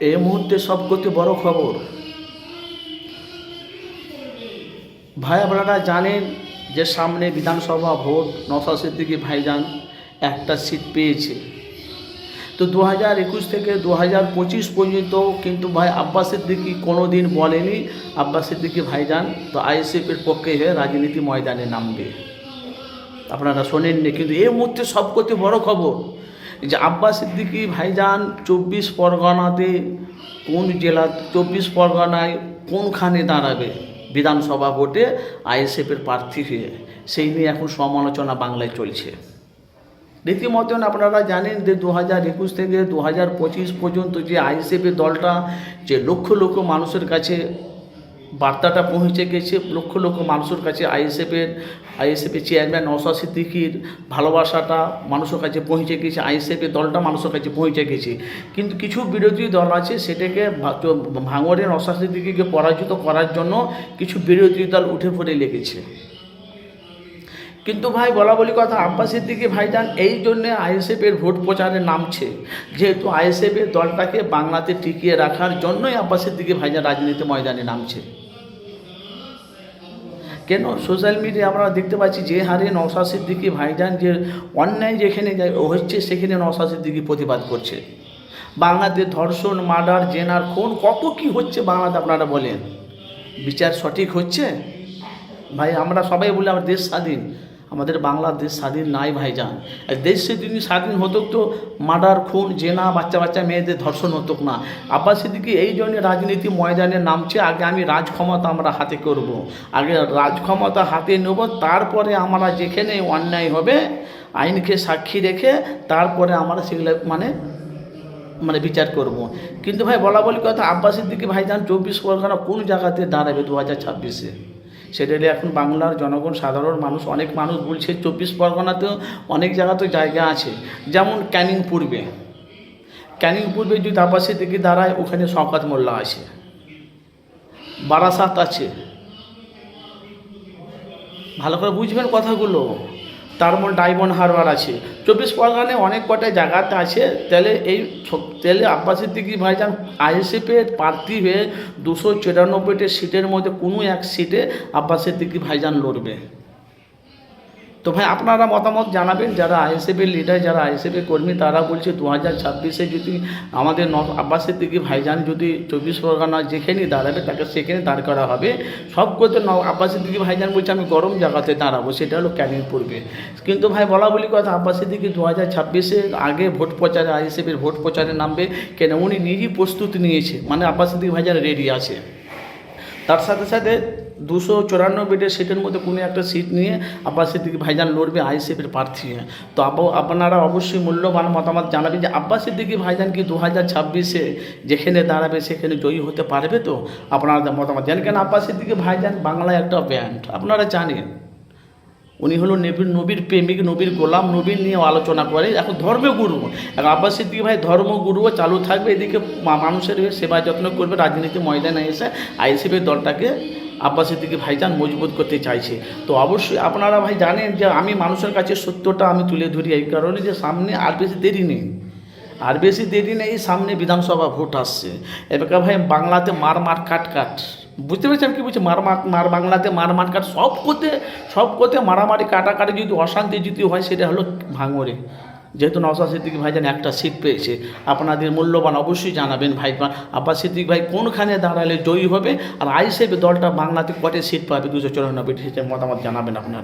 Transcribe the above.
এই মুহূর্তে সবকটি বড় খবর, ভাই আপনারা জানেন যে সামনে বিধানসভা ভোট নশা সিদ্দিকি ভাইজান একটা সিট পেয়েছে। তো দু হাজার একুশ থেকে দু হাজার পঁচিশ পর্যন্ত কিন্তু ভাই আব্বাস সিদ্দিকি কোনো দিন বলেনি আব্বাস সিদ্দিকি ভাইজান তো আইএসএফের পক্ষে হয়ে রাজনীতি ময়দানে নামবে। আপনারা শোনেননি, কিন্তু এই মুহূর্তে সবকটি বড় খবর যে আব্বাস সিদ্দিকি ভাইজান চব্বিশ পরগনাতে কোন জেলা, চব্বিশ পরগনায় কোনখানে দাঁড়াবে? বিধানসভা ভোটে, আইএসএফের প্রার্থী হয়ে। সেই নিয়ে এখন সমালোচনা বাংলায় চলছে। রীতিমতন আপনারা জানেন যে দু হাজার একুশ থেকে দু হাজার পঁচিশ পর্যন্ত যে আইএসএফের দলটা, যে লক্ষ লক্ষ মানুষের কাছে বার্তাটা পৌঁছে গেছে, লক্ষ লক্ষ মানুষের কাছে আইএসএফের আইএসএফের চেয়ারম্যান নওশা সিদ্দিকির ভালোবাসাটা মানুষের কাছে পৌঁছে গেছে, আইএসএফের দলটা মানুষের কাছে পৌঁছে গেছে। কিন্তু কিছু বিরোধী দল আছে সেটাকে ভা- তো ভাঙড়ে নওশা সিদ্দিকিকে পরাজিত করার জন্য কিছু বিরোধী দল উঠে পড়ে লেগেছে। কিন্তু ভাই, বলা বলি কথা, আব্বাস সিদ্দিকি ভাইজান এই জন্যে আইএসএফের ভোট প্রচারে নামছে। যেহেতু আইএসএফের দলটাকে বাংলাতে টিকিয়ে রাখার জন্যই আব্বাস সিদ্দিকি ভাইজান রাজনীতি ময়দানে নামছে। কেন? সোশ্যাল মিডিয়া আমরা দেখতে পাচ্ছি যে হারে নওশা সিদ্দিকি ভাইজান যে অন্যায় যেখানে হচ্ছে সেখানে নওশা সিদ্দিকি প্রতিবাদ করছে। বাংলাতে ধর্ষণ, মার্ডার, জেনার, খুন, কত কি হচ্ছে বাংলাতে আপনারা বলেন। বিচার সঠিক হচ্ছে? ভাই, আমরা সবাই বলি, আমার দেশ স্বাধীন। আমাদের বাংলাদেশ স্বাধীন নাই ভাইজান দেশ যদি স্বাধীন হতো তো মার্ডার, খুন, জেনা, বাচ্চা বাচ্চা, মেয়েদের ধর্ষণ হতো না আব্বাস সিদ্দিকি এই জন্য রাজনীতি ময়দানে নামছে, আগে আমি রাজ ক্ষমতা আমরা হাতে করব। আগে রাজ ক্ষমতা হাতে নেব, তারপরে আমরা যেখানে অন্যায় হবে, আইনকে সাক্ষী রেখে তারপরে আমরা সেগুলো মানে মানে বিচার করব। কিন্তু ভাই বলা বলি কথা আব্বাস সিদ্দিকি ভাইজান চব্বিশ পরগনা কোন জায়গাতে দাঁড়াবে দু হাজার ছাব্বিশে সেটা এখন বাংলার জনগণ, সাধারণ মানুষ, অনেক মানুষ বলছে চব্বিশ পরগনাতেও অনেক জায়গা তো জায়গা আছে। যেমন ক্যানিং পূর্বে। ক্যানিং পূর্বে যদি আপাশে দিকে দাঁড়ায়, ওখানে শওকাত মোল্লা আছে। বারাসাত আছে। ভালো করে বুঝবেন কথাগুলো। তার মধ্যে ডায়মন্ড হারবার আছে। চব্বিশ পরগনায় অনেক কটা জায়গাতে আছে। তাহলে এই তাহলে আব্বাস সিদ্দিকি ভাইজান আইএসএফের প্রার্থী হয়ে দুশো চুরানব্বইটি সিটের মধ্যে কোনো এক সিটে আব্বাস সিদ্দিকি ভাইজান লড়বে। তো ভাই, আপনারা মতামত জানাবেন, যারা আইএসএফের লিডার যারা আইএসএফের কর্মী, তারা বলছে দু হাজার ছাব্বিশে যদি আমাদের ন আব্বাস সিদ্দিকি ভাইজান যদি চব্বিশ পরগনা যেখানেই দাঁড়াবে, তাকে সেখানে দাঁড় করা হবে। সব করতে ন আব্বাস সিদ্দিকি ভাইজান বলছে, আমি গরম জায়গাতে দাঁড়াবো, সেটা হলো ক্যানিং পূর্বে। কিন্তু ভাই, বলা বলি কথা আব্বাস দিকে দু হাজার ছাব্বিশে আগে ভোট প্রচারে আইএসএফের ভোট প্রচারে নামবে, কেন? উনি নিজেই প্রস্তুতি নিয়েছে মানে আব্বাস সিদ্দিকি ভাইজান রেডি আছে। তার সাথে সাথে দুশো চুরানব্বইটা সিটের মধ্যে কোনো একটা সিট নিয়ে আব্বাস সিদ্দিকি ভাইজান লড়বে আইএসএফের প্রার্থী হয়ে। তো আপ- আপনারা অবশ্যই মূল্যবান মতামত জানাবেন যে আব্বাস সিদ্দিকি ভাইজান কি দু হাজার ছাব্বিশে যেখানে দাঁড়াবে, সেখানে জয়ী হতে পারবে তো? আপনারা মতামত জানেন। কেন আব্বাস সিদ্দিকি ভাইজান বাংলায় একটা ব্যান্ড আপনারা জানেন। উনি হলো নবীর নবীর প্রেমিক, নবীর গোলাম, নবীর নিয়ে আলোচনা করে। এখন ধর্মগুরু। এখন আব্বাস সিদ্দিকি ভাই ধর্মগুরুও চালু থাকবে। এদিকে মানুষের সেবা যত্ন করবে। রাজনীতি ময়দানে এসে আইসিপির দলটাকে আব্বাস সিদ্দিকি ভাইজান মজবুত করতে চাইছে। তো অবশ্যই আপনারা ভাই জানেন যে আমি মানুষের কাছে সত্যটা আমি তুলে ধরি এই কারণে যে সামনে আর বেশি দেরি নেই। আর বেশি দেরি নেই সামনে বিধানসভা ভোট আসছে। এবার ভাই বাংলাতে মার মার কাট কাট। বুঝতে পেরেছেন কি বলছি মার মার বাংলাতে মার মার কাট। সব কোতে সব কোতে মারামারি কাটাকাটি যদি অশান্তি যদি হয়, সেটা হলো ভাঙরে যেহেতু নওসা সিদ্দিক ভাইজান একটা সিট পেয়েছে, আপনাদের মূল্যবান অবশ্যই জানাবেন ভাই। আব্বাস সিদ্দিক ভাই কোনখানে দাঁড়ালে জয়ী হবে? আর আইসেফ দলটা বাংলাতে কটে সিট পাবে? দুশো চৌরানব্বইটি সিটের মতামত জানাবেন আপনারা।